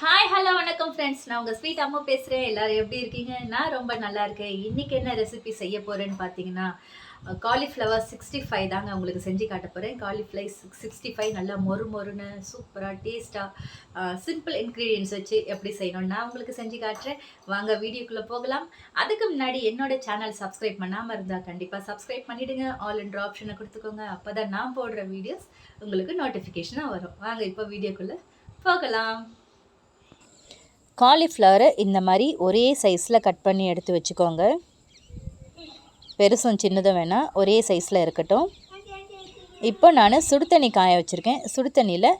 Hi hello வணக்கம் friends நான் உங்கள் ஸ்வீட் அம்மா பேசுகிறேன் எல்லாரும் எப்படி இருக்கீங்க? நான் ரொம்ப நல்லா இருக்கேன். இன்றைக்கி என்ன ரெசிபி செய்ய போகிறேன்னு பார்த்தீங்கன்னா காலிஃப்ளவர் சிக்ஸ்டி ஃபைவ் தாங்க உங்களுக்கு செஞ்சு காட்ட போகிறேன் காலிஃப்ளை சிக்ஸ்டி ஃபைவ் நல்லா மொறு மொறுன்னு சூப்பராக டேஸ்ட்டாக சிம்பிள் இன்க்ரீடியன்ஸ் வச்சு எப்படி செய்யணும்னு நான் உங்களுக்கு செஞ்சு காட்டுறேன். வாங்க வீடியோக்குள்ளே போகலாம். அதுக்கு முன்னாடி என்னோட சேனல் சப்ஸ்கிரைப் பண்ணாமல் இருந்தால் கண்டிப்பாக சப்ஸ்கிரைப் பண்ணிவிடுங்க ஆல் என்ற ஆப்ஷனை கொடுத்துக்கோங்க. அப்போ தான் நான் போடுற வீடியோஸ் உங்களுக்கு நோட்டிஃபிகேஷனாக வரும். வாங்க இப்போ வீடியோக்குள்ளே போகலாம். காலிஃப்ளவரை இந்த மாதிரி ஒரே சைஸில் கட் பண்ணி எடுத்து வச்சுக்கோங்க. பெருசும் சின்னதும் வேணால் ஒரே சைஸில் இருக்கட்டும். இப்போ நான் சுடுதண்ணி காய வச்சுருக்கேன். சுடுதண்ணியில்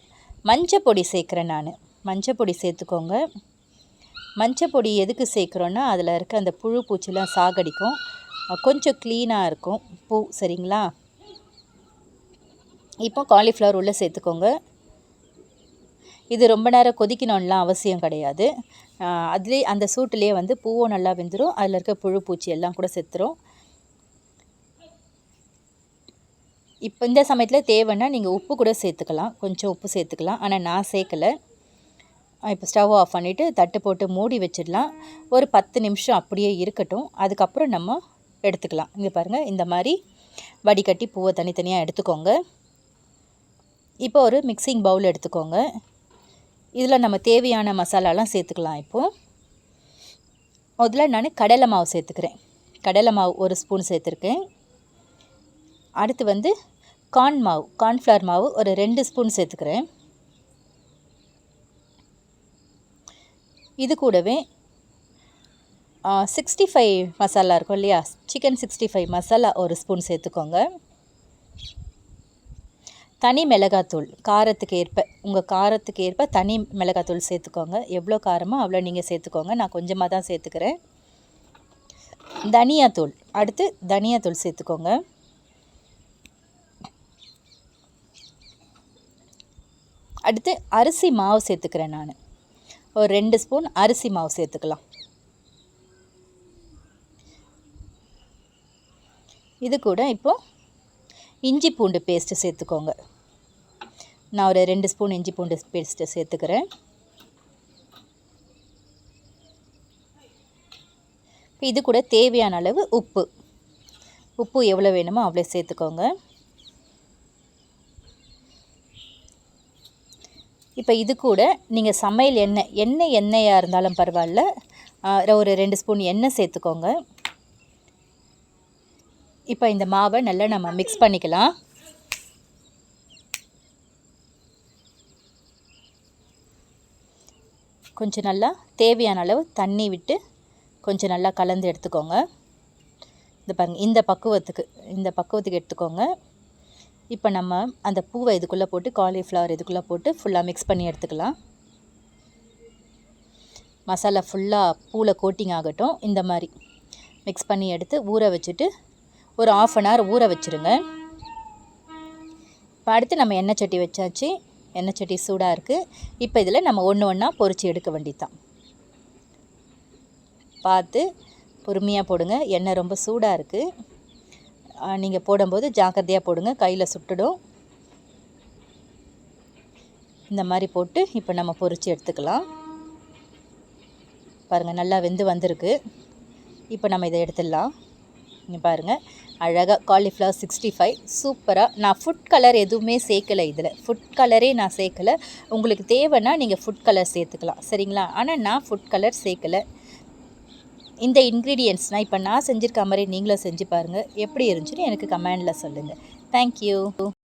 மஞ்சள் பொடி சேர்க்குறேன் நான். மஞ்சள் பொடி சேர்த்துக்கோங்க. மஞ்சள் பொடி எதுக்கு சேர்க்குறோன்னா அதில் இருக்க அந்த புழு பூச்சிலாம் சாகடிக்கும். கொஞ்சம் க்ளீனாக இருக்கும். பூ சரிங்களா? இப்போ காலிஃப்ளவர் உள்ளே சேர்த்துக்கோங்க. இது ரொம்ப நேரம் கொதிக்கணும்லாம் அவசியம் கிடையாது. அதுலேயே அந்த சூட்டுலேயே வந்து பூவும் நல்லா வெந்துடும் அதில் இருக்க புழு பூச்சி எல்லாம் கூட செத்துரும். இப்போ இந்த சமயத்தில் தேவைன்னா நீங்கள் உப்பு கூட சேர்த்துக்கலாம். கொஞ்சம் உப்பு சேர்த்துக்கலாம். ஆனால் நான் சேர்க்கலை. இப்போ ஸ்டவ் ஆஃப் பண்ணிவிட்டு தட்டு போட்டு மூடி வச்சிடலாம். ஒரு பத்து நிமிஷம் அப்படியே இருக்கட்டும். அதுக்கப்புறம் நம்ம எடுத்துக்கலாம். இங்கே பாருங்கள் இந்த மாதிரி வடிகட்டி பூவை தனித்தனியாக எடுத்துக்கோங்க. இப்போ ஒரு மிக்சிங் பவுல் எடுத்துக்கோங்க. இதில் நம்ம தேவையான மசாலாலாம் சேர்த்துக்கலாம் இப்போது முதல்ல நான் கடலை மாவு சேர்த்துக்கிறேன். கடலை மாவு ஒரு ஸ்பூன் சேர்த்துருக்கேன். அடுத்து வந்து கார்ன் மாவு கார்ன்ஃப்ளவர் மாவு ஒரு ரெண்டு ஸ்பூன் சேர்த்துக்கிறேன். இது கூடவே சிக்ஸ்டி ஃபைவ் மசாலா இருக்கும் இல்லையா? சிக்கன் சிக்ஸ்டி ஃபைவ் மசாலா ஒரு ஸ்பூன் சேர்த்துக்கோங்க. தனி மிளகாத்தூள் காரத்துக்கு ஏற்ப உங்கள் காரத்துக்கு ஏற்ப தனி மிளகாத்தூள் சேர்த்துக்கோங்க. எவ்வளோ காரமோ அவ்வளோ நீங்கள் சேர்த்துக்கோங்க. நான் கொஞ்சமாக தான் சேர்த்துக்கிறேன். தனியாத்தூள் அடுத்து தனியாத்தூள் சேர்த்துக்கோங்க. அடுத்து அரிசி மாவு சேர்த்துக்கிறேன் நான். ஒரு ரெண்டு ஸ்பூன் அரிசி மாவு சேர்த்துக்கலாம். இது கூட இப்போது இஞ்சி பூண்டு பேஸ்ட்டு சேர்த்துக்கோங்க. நான் ஒரு ரெண்டு ஸ்பூன் இஞ்சி பூண்டு பேஸ்ட்டு சேர்த்துக்கிறேன். இது கூட தேவையான அளவு உப்பு. உப்பு எவ்வளோ வேணுமோ அவ்வளோ சேர்த்துக்கோங்க. இப்போ இது கூட நீங்கள் சமையல் எண்ணெய் எண்ணெய் எண்ணெயாக இருந்தாலும் பரவாயில்ல. ஒரு ரெண்டு ஸ்பூன் எண்ணெய் சேர்த்துக்கோங்க. இப்போ இந்த மாவை நல்லா நம்ம மிக்ஸ் பண்ணிக்கலாம். கொஞ்சம் நல்லா தேவையான அளவு தண்ணி விட்டு கொஞ்சம் நல்லா கலந்து எடுத்துக்கோங்க. இந்த பாருங்க இந்த பக்குவத்துக்கு இந்த பக்குவத்துக்கு எடுத்துக்கோங்க. இப்போ நம்ம அந்த பூவை இதுக்குள்ளே போட்டு காலிஃப்ளவர் இதுக்குள்ளே போட்டு ஃபுல்லாக மிக்ஸ் பண்ணி எடுத்துக்கலாம். மசாலா ஃபுல்லாக பூவில் கோட்டிங் ஆகட்டும் இந்த மாதிரி மிக்ஸ் பண்ணி எடுத்து ஊற வச்சுட்டு ஒரு ஆஃப் அன் ஹவர் ஊற வச்சுருங்க. இப்போ அடுத்து நம்ம எண்ணெய் சட்டி வச்சாச்சு. எண்ணெய் சட்டி சூடாக இருக்குது இப்போ இதில் நம்ம ஒன்று ஒன்றா பொறிச்சு எடுக்க வேண்டியதான் பார்த்து பொறுமையாக போடுங்க. எண்ணெய் ரொம்ப சூடாக இருக்குது நீங்கள் போடும்போது ஜாக்கிரதையாக போடுங்க. கையில் சுட்டுடும். இந்த மாதிரி போட்டு இப்போ நம்ம பொறிச்சு எடுத்துக்கலாம். பாருங்கள் நல்லா வெந்து வந்திருக்கு. இப்போ நம்ம இதை எடுத்துடலாம். இங்கே பாருங்கள் அழகாக காலிஃப்ளவர் சிக்ஸ்டி ஃபைவ் சூப்பராக நான் ஃபுட் கலர் எதுவுமே சேர்க்கலை இதில். ஃபுட் கலரே நான் சேர்க்கலை. உங்களுக்கு தேவைன்னா நீங்கள் ஃபுட் கலர் சேர்த்துக்கலாம். சரிங்களா? ஆனால் நான் ஃபுட் கலர் சேர்க்கலை. இந்த இன்க்ரீடியன்ட்ஸ்னால் இப்போ நான் செஞ்சுருக்க மாதிரி நீங்களும் செஞ்சு பாருங்கள் எப்படி இருந்துச்சுன்னு எனக்கு கமெண்டில் சொல்லுங்கள் தேங்க்யூ